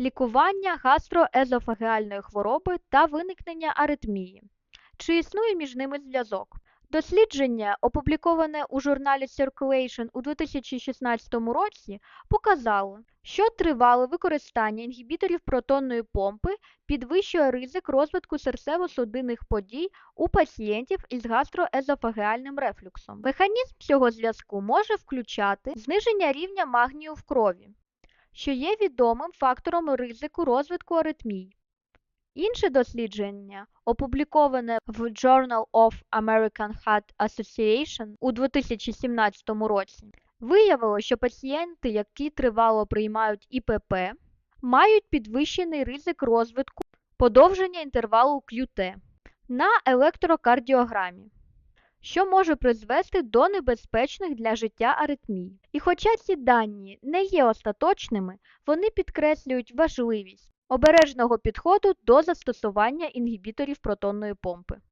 лікування гастроезофагеальної хвороби та виникнення аритмії. Чи існує між ними зв'язок? Дослідження, опубліковане у журналі Circulation у 2016 році, показало, що тривале використання інгібіторів протонної помпи підвищує ризик розвитку серцево-судинних подій у пацієнтів із гастроезофагеальним рефлюксом. Механізм цього зв'язку може включати зниження рівня магнію в крові, що є відомим фактором ризику розвитку аритмій. Інше дослідження, опубліковане в Journal of American Heart Association у 2017 році, виявило, що пацієнти, які тривало приймають ІПП, мають підвищений ризик розвитку подовження інтервалу QT на електрокардіограмі, що може призвести до небезпечних для життя аритмій. І хоча ці дані не є остаточними, вони підкреслюють важливість обережного підходу до застосування інгібіторів протонної помпи.